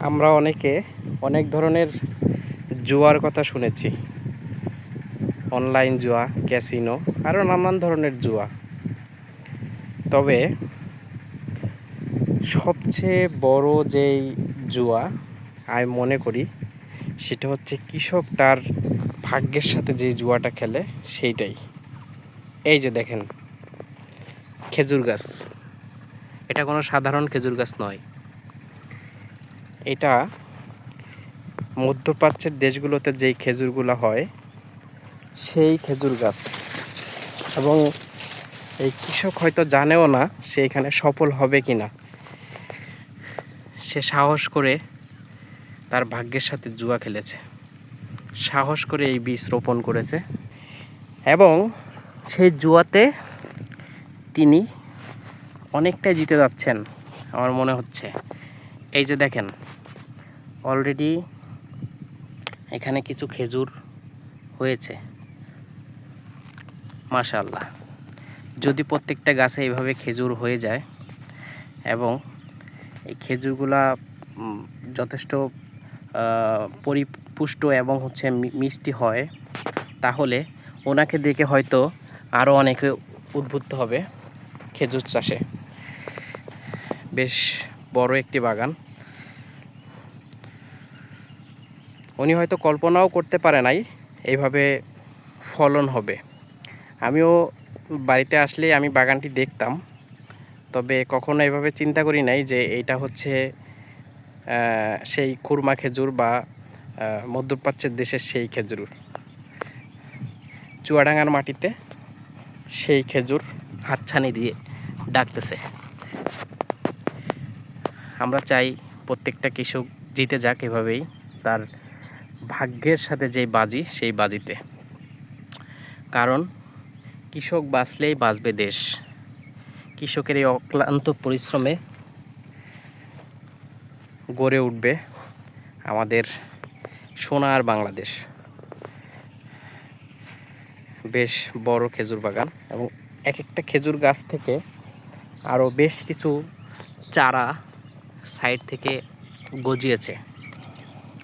আমরা অনেকে অনেক ধরনের জুয়ার কথা শুনেছি। অনলাইন জুয়া, ক্যাসিনো, আরও নানান ধরনের জুয়া। তবে সবচেয়ে বড় যেই জুয়া আমি মনে করি, সেটা হচ্ছে কৃষক তার ভাগ্যের সাথে যে জুয়াটা খেলে সেইটাই। এই যে দেখেন, খেজুর গাছ। এটা কোনো সাধারণ খেজুর গাছ নয়। এটা মধ্যপ্রাচ্যের দেশগুলোতে যেই খেজুরগুলো হয়, সেই খেজুর গাছ। এবং এই কৃষক হয়তো জানেও না সে এখানে সফল হবে কি না সে সাহস করে তার ভাগ্যের সাথে জুয়া খেলেছে। সাহস করে এই বীজ রোপণ করেছে। এবং সেই জুয়াতে তিনি অনেকটাই জিতে যাচ্ছেন, আমার মনে হচ্ছে। এই যে দেখেন অলরেডি এখানে কিছু খেজুর হয়েছে। মাশাল্লাহ যদি প্রত্যেকটা গাছে এইভাবে খেজুর হয়ে যায় এবং এই খেজুরগুলা যথেষ্ট পরিপুষ্ট এবং হচ্ছে মিষ্টি হয়, তাহলে ওনাকে দেখে হয়তো আরও অনেকে উদ্বুদ্ধ হবে খেজুর চাষে। বেশ বড় একটি বাগান। উনি হয়তো কল্পনাও করতে পারে নাই এইভাবে ফলন হবে। আমিও বাড়িতে আসলে আমি বাগানটি দেখতাম, তবে কখনো এভাবে চিন্তা করি নাই যে এইটা হচ্ছে সেই খুরমা খেজুর বা মধ্যপ্রাচ্যের দেশের সেই খেজুর। চুয়াডাঙ্গার মাটিতে সেই খেজুর হাতছানি দিয়ে ডাকতেছে। আমরা চাই প্রত্যেকটা কৃষক জিতে যাক এভাবেই, তার ভাগ্যের সাথে যেই বাজি, সেই বাজিতে। কারণ, কৃষক বাঁচলেই বাঁচবে দেশ। কৃষকের এই অক্লান্ত পরিশ্রমে গড়ে উঠবে আমাদের সোনার বাংলাদেশ। বেশ বড় খেজুর বাগান এবং এক একটা খেজুর গাছ থেকে আরও বেশ কিছু চারা সাইড থেকে গজিয়েছে।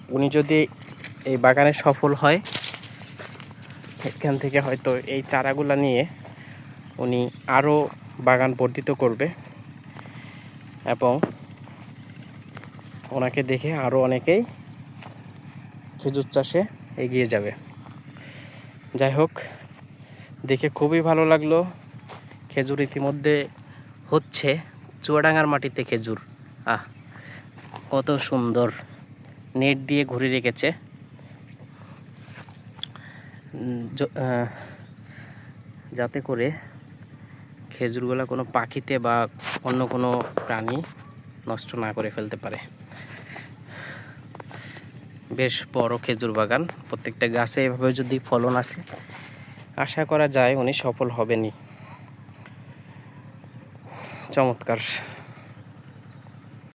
উনি যদি এই বাগানে সফল হয়, এখান থেকে হয়তো এই চারাগুলা নিয়ে উনি আরও বাগান বর্ধিত করবে এবং ওনাকে দেখে আরও অনেকেই খেজুর চাষে এগিয়ে যাবে। যাই হোক, দেখে খুবই ভালো লাগল। খেজুর ইতিমধ্যে হচ্ছে চুয়াডাঙ্গার মাটিতে খেজুর। আহ, কত সুন্দর নেট দিয়ে ঘুরে রেখেছে। যাতে করে খেজুরগুলা কোনো পাখিতে বা অন্য কোনো প্রাণী নষ্ট না করে ফেলতে পারে। বেশ বড় খেজুর বাগান, প্রত্যেকটা গাছে এভাবে যদি ফলন আসে, আশা করা যায় উনি সফল হবেনি চমৎকার।